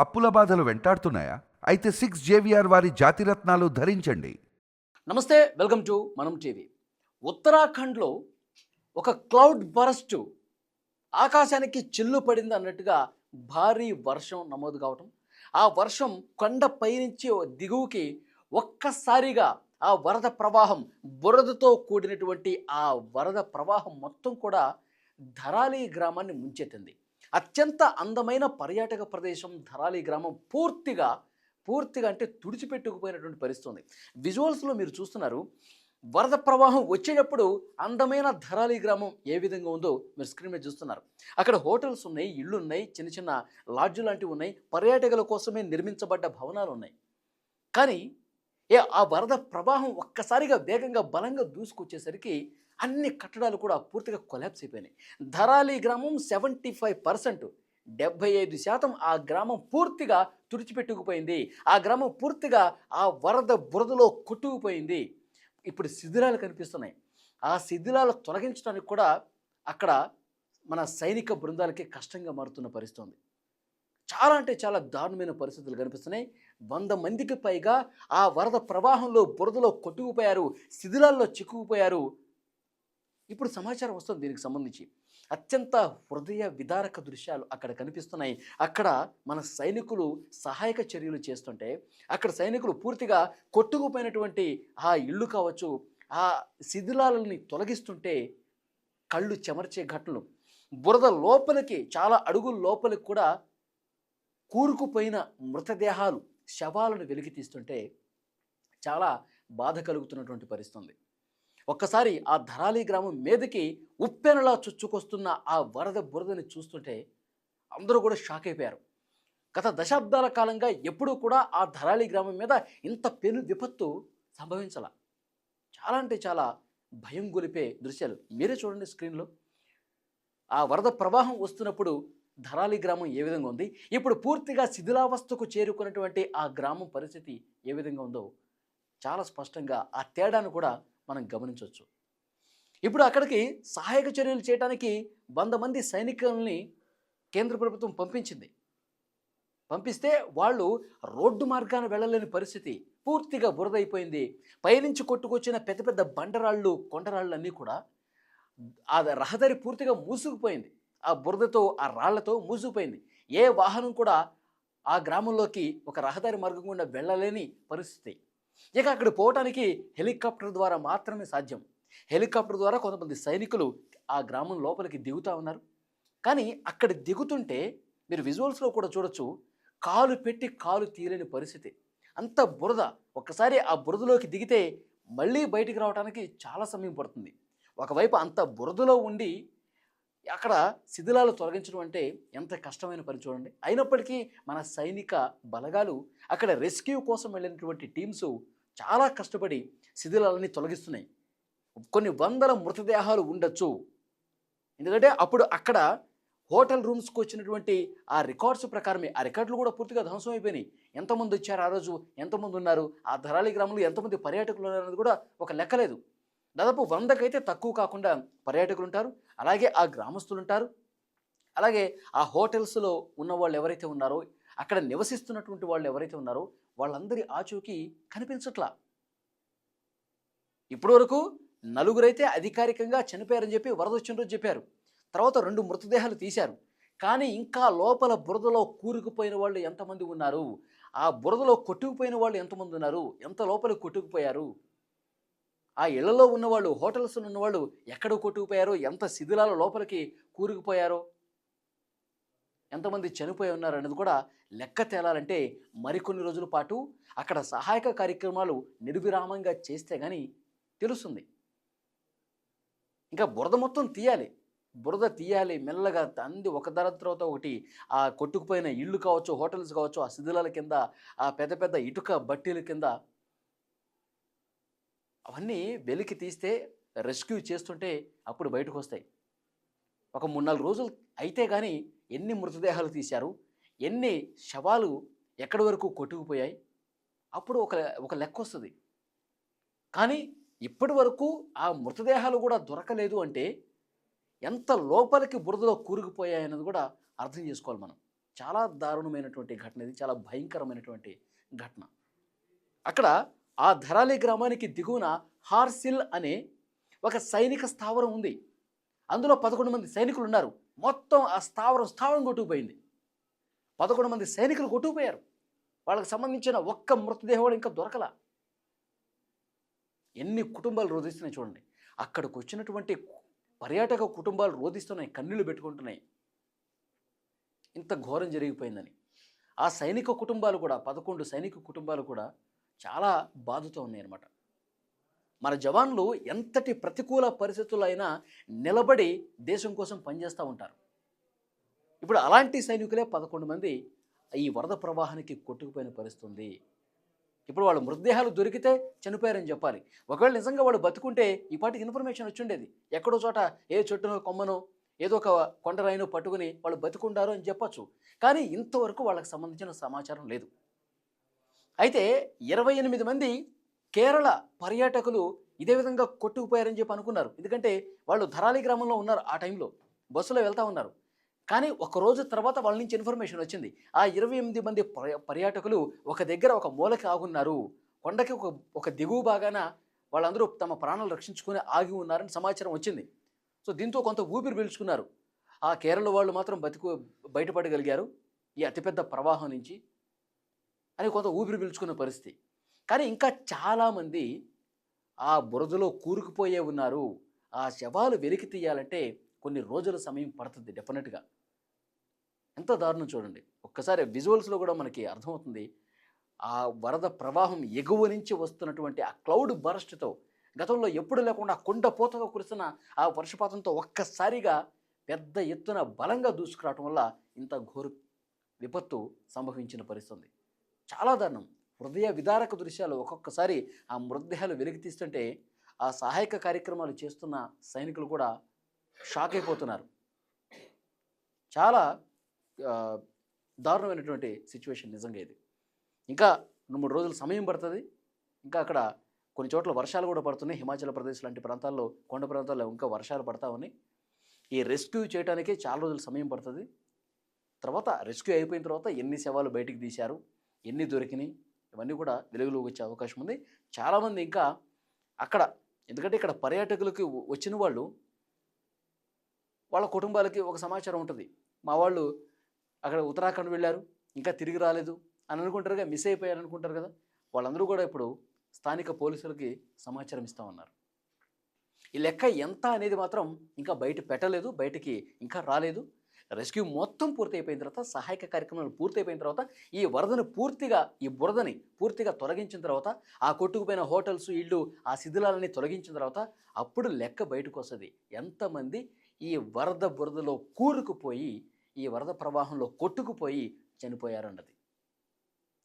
అప్పుల బాధలు వెంటాడుతున్నాయా? అయితే సిక్స్ జేవిఆర్ వారి జాతిరత్నాలు ధరించండి. నమస్తే వెల్కమ్ టు మనం టీవీ. ఉత్తరాఖండ్లో ఒక క్లౌడ్ బరస్ట్ ఆకాశానికి చిల్లు పడింది అన్నట్టుగా భారీ వర్షం నమోదు కావటం. ఆ వర్షం కొండ పైనుంచి దిగువకి ఒక్కసారిగా ఆ వరద ప్రవాహం బురదతో కూడినటువంటి ఆ వరద ప్రవాహం మొత్తం కూడా ధరాలి గ్రామాన్ని ముంచెత్తింది. అత్యంత అందమైన పర్యాటక ప్రదేశం ధరాలి గ్రామం పూర్తిగా పూర్తిగా అంటే తుడిచిపెట్టుకుపోయినటువంటి పరిస్థితి ఉంది విజువల్స్లో మీరు చూస్తున్నారు వరద ప్రవాహం వచ్చేటప్పుడు అందమైన ధరాలి గ్రామం ఏ విధంగా ఉందో మీరు స్క్రీన్ మీద చూస్తున్నారు. అక్కడ హోటల్స్ ఉన్నాయి ఇళ్ళు ఉన్నాయి చిన్న చిన్న లాడ్జు లాంటివి ఉన్నాయి పర్యాటకుల కోసమే నిర్మించబడ్డ భవనాలు ఉన్నాయి. కానీ ఏ ఆ వరద ప్రవాహం ఒక్కసారిగా వేగంగా బలంగా దూసుకొచ్చేసరికి అన్ని కట్టడాలు కూడా పూర్తిగా కొలాప్స్ అయిపోయినాయి. ధరాలి గ్రామం సెవెంటీ ఫైవ్ పర్సెంట్. డెబ్బై ఐదు శాతం ఆ గ్రామం పూర్తిగా తుడిచిపెట్టుకుపోయింది. ఆ గ్రామం పూర్తిగా ఆ వరద బురదలో కొట్టుకుపోయింది. ఇప్పుడు శిథిలాలు కనిపిస్తున్నాయి. ఆ శిథిలాలు తొలగించడానికి కూడా అక్కడ మన సైనిక బృందాలకి కష్టంగా మారుతున్న పరిస్థితి ఉంది చాలా అంటే చాలా దారుణమైన పరిస్థితులు కనిపిస్తున్నాయి. వంద మందికి పైగా ఆ వరద ప్రవాహంలో బురదలో కొట్టుకుపోయారు. శిథిలాల్లో చిక్కుకుపోయారు. ఇప్పుడు సమాచారం వస్తుంది దీనికి సంబంధించి. అత్యంత హృదయ విదారక దృశ్యాలు అక్కడ కనిపిస్తున్నాయి. అక్కడ మన సైనికులు సహాయక చర్యలు చేస్తుంటే అక్కడ సైనికులు పూర్తిగా కొట్టుకుపోయినటువంటి ఆ ఇల్లు కావచ్చు ఆ శిథిలాలని తొలగిస్తుంటే కళ్ళు చెమర్చే ఘటనలు. బురద లోపలికి చాలా అడుగుల లోపలికి కూడా కూరుకుపోయిన మృతదేహాలు శవాలను వెలికి తీస్తుంటే చాలా బాధ కలుగుతున్నటువంటి పరిస్థితి ఒక్కసారి ఆ ధరాలి గ్రామం మీదకి ఉప్పెనలా చుచ్చుకొస్తున్న ఆ వరద బురదని చూస్తుంటే అందరూ కూడా షాక్ అయిపోయారు. గత దశాబ్దాల కాలంగా ఎప్పుడూ కూడా ఆ ధరాలి గ్రామం మీద ఇంత పెను విపత్తు సంభవించాల. చాలా అంటే చాలా భయం గొలిపే దృశ్యాలు. మీరే చూడండి స్క్రీన్లో. ఆ వరద ప్రవాహం వస్తున్నప్పుడు ధరాలి గ్రామం ఏ విధంగా ఉంది? ఇప్పుడు పూర్తిగా శిథిలావస్థకు చేరుకున్నటువంటి ఆ గ్రామం పరిస్థితి ఏ విధంగా ఉందో చాలా స్పష్టంగా ఆ తేడాను కూడా మనం గమనించవచ్చు. ఇప్పుడు అక్కడికి సహాయక చర్యలు చేయడానికి వంద మంది సైనికుల్ని కేంద్ర ప్రభుత్వం పంపించింది. పంపిస్తే వాళ్ళు రోడ్డు మార్గాన వెళ్ళలేని పరిస్థితి పూర్తిగా బురద అయిపోయింది పైనుంచి కొట్టుకొచ్చిన పెద్ద పెద్ద బండరాళ్ళు కొండరాళ్ళన్నీ కూడా ఆ రహదారి పూర్తిగా మూసుకుపోయింది. ఆ బురదతో ఆ రాళ్ళతో మూసుకుపోయింది. ఏ వాహనం కూడా ఆ గ్రామంలోకి ఒక రహదారి మార్గం గుండా వెళ్ళలేని పరిస్థితి. ఇక అక్కడ పోవటానికి హెలికాప్టర్ ద్వారా మాత్రమే సాధ్యం. హెలికాప్టర్ ద్వారా కొంతమంది సైనికులు ఆ గ్రామం లోపలికి దిగుతూ ఉన్నారు. కానీ అక్కడ దిగుతుంటే మీరు విజువల్స్లో కూడా చూడొచ్చు కాలు పెట్టి కాలు తీయలేని పరిస్థితి. అంత బురద. ఒక్కసారి ఆ బురదలోకి దిగితే మళ్ళీ బయటికి రావడానికి చాలా సమయం పడుతుంది. ఒకవైపు అంత బురదలో ఉండి అక్కడ శిథిలాలు తొలగించడం అంటే ఎంత కష్టమైన పని చూడండి. అయినప్పటికీ మన సైనిక బలగాలు అక్కడ రెస్క్యూ కోసం వెళ్ళినటువంటి టీమ్స్ చాలా కష్టపడి శిథిలాలని తొలగిస్తున్నాయి. కొన్ని వందల మృతదేహాలు ఉండొచ్చు. ఎందుకంటే అప్పుడు అక్కడ హోటల్ రూమ్స్కి వచ్చినటువంటి ఆ రికార్డ్స్ ప్రకారమే ఆ రికార్డులు కూడా పూర్తిగా ధ్వంసం అయిపోయినాయి. ఎంతమంది వచ్చారు ఆ రోజు? ఎంతమంది ఉన్నారు? ఆ ధరాళి గ్రామంలో ఎంతమంది పర్యాటకులు ఉన్నారు అనేది కూడా ఒక లెక్కలేదు దాదాపు వందకైతే తక్కువ కాకుండా పర్యాటకులు ఉంటారు అలాగే ఆ గ్రామస్తులు ఉంటారు అలాగే ఆ హోటల్స్లో ఉన్న వాళ్ళు ఎవరైతే ఉన్నారో అక్కడ నివసిస్తున్నటువంటి వాళ్ళు ఎవరైతే ఉన్నారో వాళ్ళందరి ఆచూకీ కనిపించట్లా. ఇప్పటి వరకు నలుగురైతే అధికారికంగా చనిపోయారని చెప్పి వరద వచ్చిన రోజు చెప్పారు. తర్వాత రెండు మృతదేహాలు తీశారు. కానీ ఇంకా లోపల బురదలో కూరుకుపోయిన వాళ్ళు ఎంతమంది ఉన్నారు? ఆ బురదలో కొట్టుకుపోయిన వాళ్ళు ఎంతమంది ఉన్నారు? ఎంత లోపల కొట్టుకుపోయారు? ఆ ఇళ్ళలో ఉన్నవాళ్ళు హోటల్స్లో ఉన్నవాళ్ళు ఎక్కడ కొట్టుకుపోయారో ఎంత శిథిలాల లోపలికి కూరుకుపోయారో ఎంతమంది చనిపోయి ఉన్నారు అనేది కూడా లెక్క తేలాలంటే మరికొన్ని రోజుల పాటు అక్కడ సహాయక కార్యక్రమాలు నిర్విరామంగా చేస్తే కానీ తెలుస్తుంది. ఇంకా బురద మొత్తం తీయాలి. బురద తీయాలి మెల్లగా అంది ఒక ధర తర్వాత ఒకటి ఆ కొట్టుకుపోయిన ఇళ్ళు కావచ్చు హోటల్స్ కావచ్చు ఆ శిథిలాల కింద ఆ పెద్ద పెద్ద ఇటుక బట్టీల కింద అవన్నీ వెలికి తీస్తే రెస్క్యూ చేస్తుంటే అప్పుడు బయటకు వస్తాయి ఒక మూడు నాలుగు రోజులు అయితే కానీ ఎన్ని మృతదేహాలు తీశారు ఎన్ని శవాలు ఎక్కడి వరకు కొట్టుకుపోయాయి అప్పుడు ఒక ఒక లెక్క వస్తుంది. కానీ ఇప్పటి వరకు ఆ మృతదేహాలు కూడా దొరకలేదు అంటే ఎంత లోపలికి బురదలో కూరుకుపోయాయన్నది కూడా అర్థం చేసుకోవాలి మనం. చాలా దారుణమైనటువంటి ఘటన ఇది చాలా భయంకరమైనటువంటి ఘటన. అక్కడ ఆ ధరాలి గ్రామానికి దిగువన హార్సిల్ అనే ఒక సైనిక స్థావరం ఉంది. అందులో పదకొండు మంది సైనికులు ఉన్నారు. మొత్తం ఆ స్థావరం స్థావరం కొట్టుకుపోయింది. పదకొండు మంది సైనికులు కొట్టుకుపోయారు. వాళ్ళకి సంబంధించిన ఒక్క మృతదేహం కూడా ఇంకా దొరకల. ఎన్ని కుటుంబాలు రోధిస్తున్నాయి చూడండి. అక్కడికి వచ్చినటువంటి పర్యాటక కుటుంబాలు రోధిస్తున్నాయి. కన్నీళ్ళు పెట్టుకుంటున్నాయి. ఇంత ఘోరం జరిగిపోయిందని. ఆ సైనిక కుటుంబాలు కూడా పదకొండు సైనిక కుటుంబాలు కూడా చాలా బాధతో ఉన్నాయి అనమాట మన జవాన్లు ఎంతటి ప్రతికూల పరిస్థితుల్లో అయినా నిలబడి దేశం కోసం పనిచేస్తూ ఉంటారు. ఇప్పుడు అలాంటి సైనికులే పదకొండు మంది ఈ వరద ప్రవాహానికి కొట్టుకుపోయిన పరిస్థితుంది. ఇప్పుడు వాళ్ళు మృతదేహాలు దొరికితే చనిపోయారని చెప్పాలి. ఒకవేళ నిజంగా వాళ్ళు బతుకుంటే ఈ పాటికి ఇన్ఫర్మేషన్ వచ్చిండేది ఎక్కడో చోట ఏ చెట్టునో కొమ్మనో ఏదో ఒక కొండరాయినో పట్టుకుని వాళ్ళు బతుకుంటారు అని చెప్పొచ్చు. కానీ ఇంతవరకు వాళ్ళకి సంబంధించిన సమాచారం లేదు. అయితే ఇరవై ఎనిమిది మంది కేరళ పర్యాటకులు ఇదే విధంగా కొట్టుకుపోయారని చెప్పి అనుకున్నారు. ఎందుకంటే వాళ్ళు ధరాలి గ్రామంలో ఉన్నారు ఆ టైంలో. బస్సులో వెళ్తా ఉన్నారు. కానీ ఒక రోజు తర్వాత వాళ్ళ నుంచి ఇన్ఫర్మేషన్ వచ్చింది. ఆ ఇరవై ఎనిమిది మంది పర్యాటకులు ఒక దగ్గర ఒక మూలకి ఆగున్నారు. కొండకి ఒక ఒక దిగువ భాగాన వాళ్ళందరూ తమ ప్రాణాలు రక్షించుకుని ఆగి ఉన్నారని సమాచారం వచ్చింది. సో దీంతో కొంత ఊపిరి పీల్చుకున్నారు. ఆ కేరళ వాళ్ళు మాత్రం బతికు బయటపడగలిగారు. ఈ అతిపెద్ద ప్రవాహం నుంచి అని కొంత ఊపిరి పీల్చుకున్న పరిస్థితి. కానీ ఇంకా చాలామంది ఆ బురదలో కూరుకుపోయే ఉన్నారు. ఆ శవాలు వెలికి తీయాలంటే కొన్ని రోజుల సమయం పడుతుంది డెఫినెట్గా ఎంత దారుణం చూడండి. ఒక్కసారి విజువల్స్లో కూడా మనకి అర్థమవుతుంది. ఆ వరద ప్రవాహం ఎగువ నుంచి వస్తున్నటువంటి ఆ క్లౌడ్ బరస్ట్తో గతంలో ఎప్పుడు లేకుండా కొండ పోతగా కురుస్తున్న ఆ వర్షపాతంతో ఒక్కసారిగా పెద్ద ఎత్తున బలంగా దూసుకురావటం వల్ల ఇంత ఘోర విపత్తు సంభవించిన పరిస్థితి ఉంది. చాలా దారుణం. హృదయ విదారక దృశ్యాలు ఒక్కొక్కసారి ఆ మృతదేహాలు వెలికి తీస్తుంటే ఆ సహాయక కార్యక్రమాలు చేస్తున్న సైనికులు కూడా షాక్ అయిపోతున్నారు. చాలా దారుణమైనటువంటి సిచ్యువేషన్ నిజంగా ఇది. ఇంకా రెండు మూడు రోజులు సమయం పడుతుంది. ఇంకా అక్కడ కొన్ని చోట్ల వర్షాలు కూడా పడుతున్నాయి. హిమాచల్ ప్రదేశ్ లాంటి ప్రాంతాల్లో కొండ ప్రాంతాల్లో ఇంకా వర్షాలు పడతా ఉన్నాయి. ఈ రెస్క్యూ చేయడానికి చాలా రోజులు సమయం పడుతుంది. తర్వాత రెస్క్యూ అయిపోయిన తర్వాత ఎన్ని శవాలు బయటికి తీశారు? ఎన్ని దొరికినాయి? ఇవన్నీ కూడా వెలుగులోకి వచ్చే అవకాశం ఉంది. చాలామంది ఇంకా అక్కడ ఎందుకంటే ఇక్కడ పర్యాటకులకి వచ్చిన వాళ్ళు వాళ్ళ కుటుంబాలకి ఒక సమాచారం ఉంటుంది. మా వాళ్ళు అక్కడ ఉత్తరాఖండ్ వెళ్ళారు ఇంకా తిరిగి రాలేదు అని అనుకుంటారుగా మిస్ అయిపోయారు అనుకుంటారు కదా వాళ్ళందరూ కూడా ఇప్పుడు స్థానిక పోలీసులకి సమాచారం ఇస్తా ఉన్నారు. ఈ లెక్క ఎంత అనేది మాత్రం ఇంకా బయట పెట్టలేదు బయటికి ఇంకా రాలేదు. రెస్క్యూ మొత్తం పూర్తయిపోయిన తర్వాత సహాయక కార్యక్రమాలు పూర్తయిపోయిన తర్వాత ఈ వరదను పూర్తిగా ఈ బురదని పూర్తిగా తొలగించిన తర్వాత ఆ కొట్టుకుపోయిన హోటల్స్ ఇళ్ళు ఆ శిథిలాలని తొలగించిన తర్వాత అప్పుడు లెక్క బయటకు వస్తుంది. ఎంతమంది ఈ వరద బురదలో కూరుకుపోయి ఈ వరద ప్రవాహంలో కొట్టుకుపోయి చనిపోయారన్నది.